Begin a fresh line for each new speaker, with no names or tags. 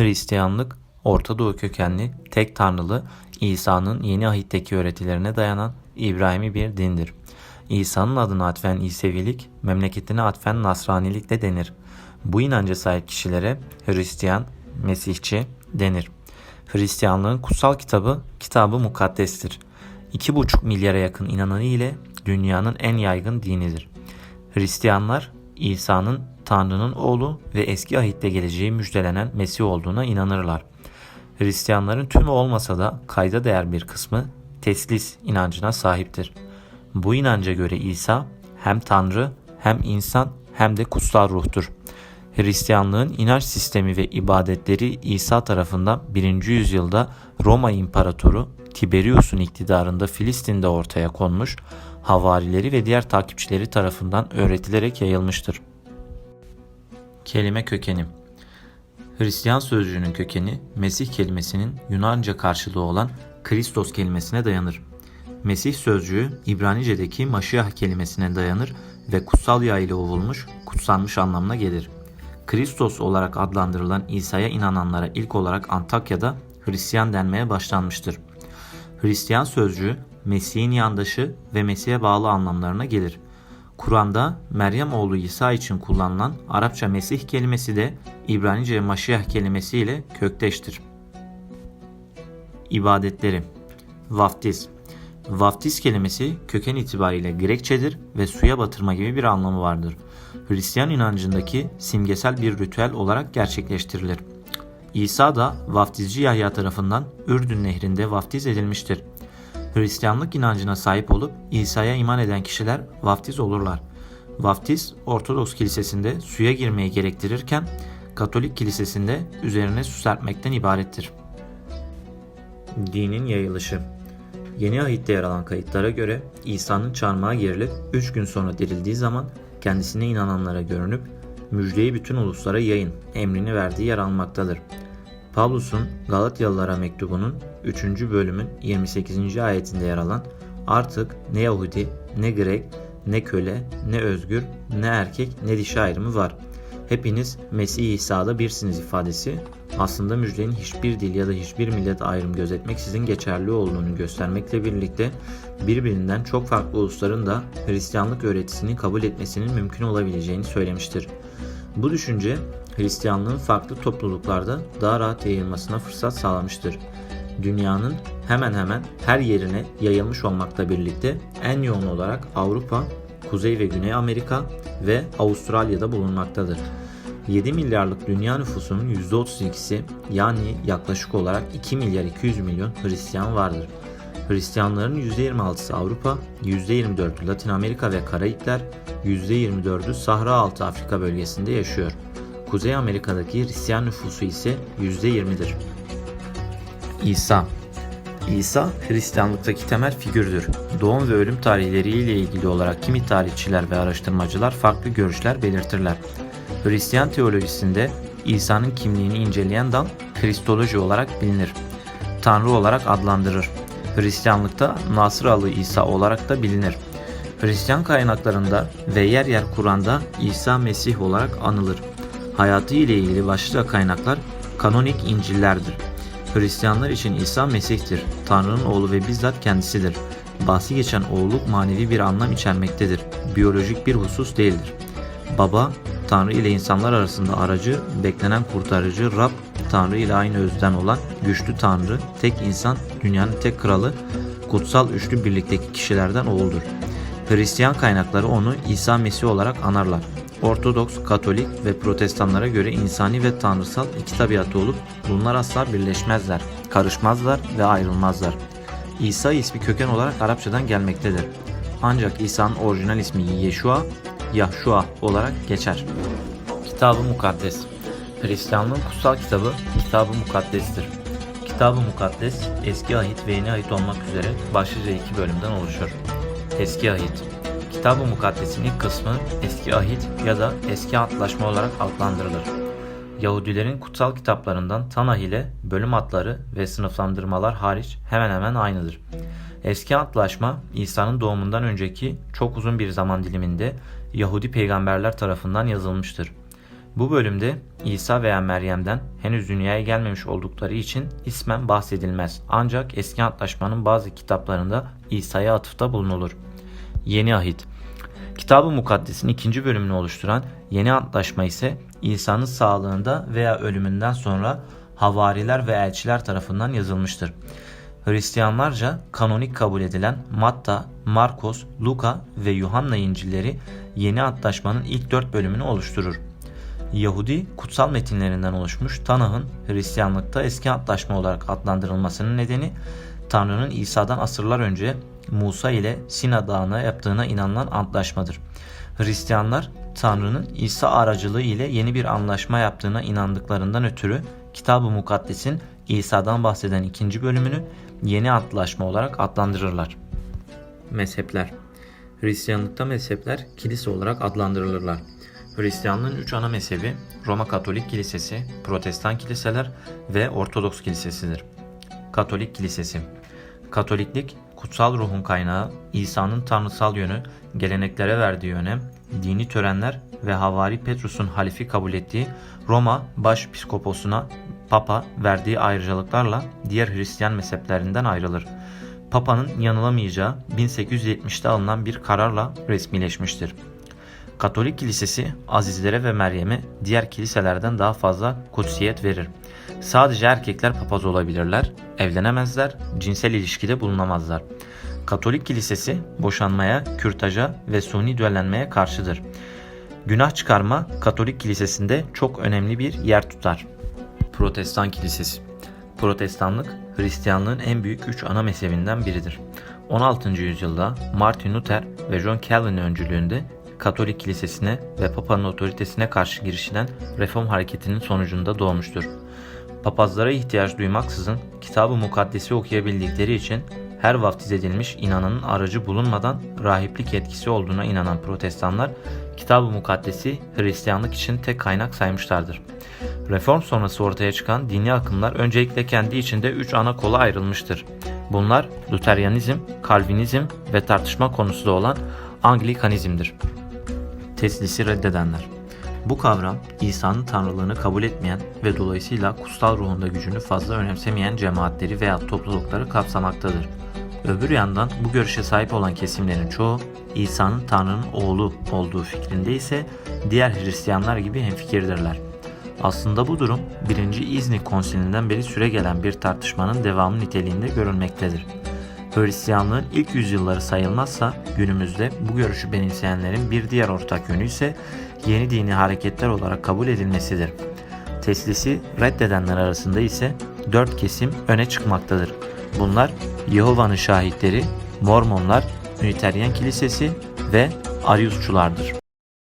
Hristiyanlık, Orta Doğu kökenli, tek tanrılı, İsa'nın yeni ahitteki öğretilerine dayanan İbrahimi bir dindir. İsa'nın adına atfen İsevilik, memleketine atfen Nasranilik de denir. Bu inanca sahip kişilere Hristiyan, Mesihçi denir. Hristiyanlığın kutsal kitabı, kitabı mukaddestir. 2,5 milyara yakın inananı ile dünyanın en yaygın dinidir. Hristiyanlar İsa'nın Tanrı'nın oğlu ve eski ahitte geleceği müjdelenen Mesih olduğuna inanırlar. Hristiyanların tümü olmasa da kayda değer bir kısmı teslis inancına sahiptir. Bu inanca göre İsa hem Tanrı hem insan hem de kutsal ruhtur. Hristiyanlığın inanç sistemi ve ibadetleri İsa tarafından 1. yüzyılda Roma İmparatoru Tiberius'un iktidarında Filistin'de ortaya konmuş, havarileri ve diğer takipçileri tarafından öğretilerek yayılmıştır. Kelime kökeni Hristiyan sözcüğünün kökeni Mesih kelimesinin Yunanca karşılığı olan Kristos kelimesine dayanır. Mesih sözcüğü İbranice'deki Maşiyah kelimesine dayanır ve kutsal yağ ile ovulmuş, kutsanmış anlamına gelir. Kristos olarak adlandırılan İsa'ya inananlara ilk olarak Antakya'da Hristiyan denmeye başlanmıştır. Hristiyan sözcüğü Mesih'in yandaşı ve Mesih'e bağlı anlamlarına gelir. Kur'an'da Meryem oğlu İsa için kullanılan Arapça Mesih kelimesi de İbranice Maşiyah kelimesi ile kökteştir. İbadetleri Vaftiz Vaftiz kelimesi köken itibariyle Grekçedir ve suya batırma gibi bir anlamı vardır. Hristiyan inancındaki simgesel bir ritüel olarak gerçekleştirilir. İsa da vaftizci Yahya tarafından Ürdün nehrinde vaftiz edilmiştir. Hristiyanlık inancına sahip olup İsa'ya iman eden kişiler vaftiz olurlar. Vaftiz Ortodoks kilisesinde suya girmeyi gerektirirken Katolik kilisesinde üzerine su serpmekten ibarettir. Dinin yayılışı Yeni ahitte yer alan kayıtlara göre İsa'nın çarmıha gerilip 3 gün sonra dirildiği zaman kendisine inananlara görünüp müjdeyi bütün uluslara yayın emrini verdiği yer almaktadır. Pavlus'un Galatyalılara mektubunun 3. bölümün 28. ayetinde yer alan artık ne Yahudi, ne Grek, ne köle, ne özgür, ne erkek, ne dişi ayrımı var. Hepiniz Mesih İsa'da birsiniz ifadesi aslında müjdenin hiçbir dil ya da hiçbir millet ayrım gözetmeksizin geçerli olduğunu göstermekle birlikte birbirinden çok farklı ulusların da Hristiyanlık öğretisini kabul etmesinin mümkün olabileceğini söylemiştir. Bu düşünce Hristiyanlığın farklı topluluklarda daha rahat yayılmasına fırsat sağlamıştır. Dünyanın hemen hemen her yerine yayılmış olmakla birlikte en yoğun olarak Avrupa, Kuzey ve Güney Amerika ve Avustralya'da bulunmaktadır. 7 milyarlık dünya nüfusunun %32'si yani yaklaşık olarak 2 milyar 200 milyon Hristiyan vardır. Hristiyanların %26'sı Avrupa, %24'ü Latin Amerika ve Karayipler, %24'ü Sahra Altı Afrika bölgesinde yaşıyor. Kuzey Amerika'daki Hristiyan nüfusu ise %20'dir. İsa İsa Hristiyanlıktaki temel figürdür. Doğum ve ölüm tarihleriyle ilgili olarak kimi tarihçiler ve araştırmacılar farklı görüşler belirtirler. Hristiyan teolojisinde İsa'nın kimliğini inceleyen dal Kristoloji olarak bilinir. Tanrı olarak adlandırır. Hristiyanlıkta Nasıralı İsa olarak da bilinir. Hristiyan kaynaklarında ve yer yer Kur'an'da İsa Mesih olarak anılır. Hayatı ile ilgili başlıca kaynaklar kanonik İncil'lerdir. Hristiyanlar için İsa Mesih'tir, Tanrı'nın oğlu ve bizzat kendisidir. Bahsi geçen oğulluk manevi bir anlam içermektedir, biyolojik bir husus değildir. Baba, Tanrı ile insanlar arasında aracı, beklenen kurtarıcı Rab, Tanrı ile aynı özden olan güçlü Tanrı, tek insan, dünyanın tek kralı, kutsal üçlü birlikteki kişilerden oğuldur. Hristiyan kaynakları onu İsa Mesih olarak anarlar. Ortodoks, Katolik ve Protestanlara göre insani ve tanrısal iki tabiatı olup bunlar asla birleşmezler, karışmazlar ve ayrılmazlar. İsa ismi köken olarak Arapçadan gelmektedir. Ancak İsa'nın orijinal ismi Yeshua, Yahşua olarak geçer. Kitab-ı Mukaddes Hristiyanlığın kutsal kitabı Kitab-ı Mukaddes'tir. Kitab-ı Mukaddes, Eski Ahit ve Yeni Ahit olmak üzere başlıca iki bölümden oluşur. Eski Ahit Kitab-ı Mukaddes'in ilk kısmı Eski Ahit ya da Eski Antlaşma olarak adlandırılır. Yahudilerin kutsal kitaplarından Tanah ile bölüm adları ve sınıflandırmalar hariç hemen hemen aynıdır. Eski Antlaşma İsa'nın doğumundan önceki çok uzun bir zaman diliminde Yahudi peygamberler tarafından yazılmıştır. Bu bölümde İsa veya Meryem'den henüz dünyaya gelmemiş oldukları için ismen bahsedilmez. Ancak eski antlaşmanın bazı kitaplarında İsa'ya atıfta bulunulur. Yeni Ahit Kitab-ı Mukaddes'in ikinci bölümünü oluşturan Yeni Antlaşma ise İsa'nın sağlığında veya ölümünden sonra havariler ve elçiler tarafından yazılmıştır. Hristiyanlarca kanonik kabul edilen Matta, Markos, Luka ve Yuhanna İncilleri Yeni Antlaşmanın ilk dört bölümünü oluşturur. Yahudi kutsal metinlerinden oluşmuş Tanah'ın Hristiyanlıkta eski antlaşma olarak adlandırılmasının nedeni Tanrı'nın İsa'dan asırlar önce Musa ile Sina Dağı'na yaptığına inanılan antlaşmadır. Hristiyanlar Tanrı'nın İsa aracılığı ile yeni bir anlaşma yaptığına inandıklarından ötürü Kitab-ı Mukaddes'in İsa'dan bahseden ikinci bölümünü yeni antlaşma olarak adlandırırlar. Mezhepler Hristiyanlıkta mezhepler kilise olarak adlandırılırlar. Hristiyanlığın üç ana mezhebi Roma Katolik Kilisesi, Protestan kiliseler ve Ortodoks Kilisesidir. Katolik Kilisesi Katoliklik, kutsal ruhun kaynağı, İsa'nın tanrısal yönü, geleneklere verdiği önem, dini törenler ve Havari Petrus'un halifi kabul ettiği Roma Başpiskoposuna Papa verdiği ayrıcalıklarla diğer Hristiyan mezheplerinden ayrılır. Papa'nın yanılamayacağı 1870'te alınan bir kararla resmileşmiştir. Katolik kilisesi Azizlere ve Meryem'e diğer kiliselerden daha fazla kutsiyet verir. Sadece erkekler papaz olabilirler, evlenemezler, cinsel ilişkide bulunamazlar. Katolik kilisesi boşanmaya, kürtaja ve suni düellenmeye karşıdır. Günah çıkarma Katolik kilisesinde çok önemli bir yer tutar. Protestan Kilisesi Protestanlık, Hristiyanlığın en büyük üç ana mezhebinden biridir. 16. yüzyılda Martin Luther ve John Calvin öncülüğünde Katolik kilisesine ve Papa'nın otoritesine karşı girişilen reform hareketinin sonucunda doğmuştur. Papazlara ihtiyaç duymaksızın Kitab-ı Mukaddes'i okuyabildikleri için her vaftiz edilmiş inananın aracı bulunmadan rahiplik etkisi olduğuna inanan protestanlar Kitab-ı Mukaddes'i Hristiyanlık için tek kaynak saymışlardır. Reform sonrası ortaya çıkan dini akımlar öncelikle kendi içinde üç ana kola ayrılmıştır. Bunlar Luteryanizm, Kalvinizm ve tartışma konusu da olan Anglikanizmdir. Teslisi reddedenler bu kavram İsa'nın tanrılığını kabul etmeyen ve dolayısıyla kutsal ruhunda gücünü fazla önemsemeyen cemaatleri veya toplulukları kapsamaktadır. Öbür yandan bu görüşe sahip olan kesimlerin çoğu İsa'nın Tanrı'nın oğlu olduğu fikrinde ise diğer Hristiyanlar gibi hemfikirdirler. Aslında bu durum 1. İznik Konsilinden beri süre gelen bir tartışmanın devamı niteliğinde görülmektedir. Hristiyanlığın ilk yüzyılları sayılmazsa günümüzde bu görüşü benimseyenlerin bir diğer ortak yönü ise yeni dini hareketler olarak kabul edilmesidir. Teslisi reddedenler arasında ise dört kesim öne çıkmaktadır. Bunlar Yehova'nın şahitleri, Mormonlar, Üniteryen Kilisesi ve Ariusçulardır.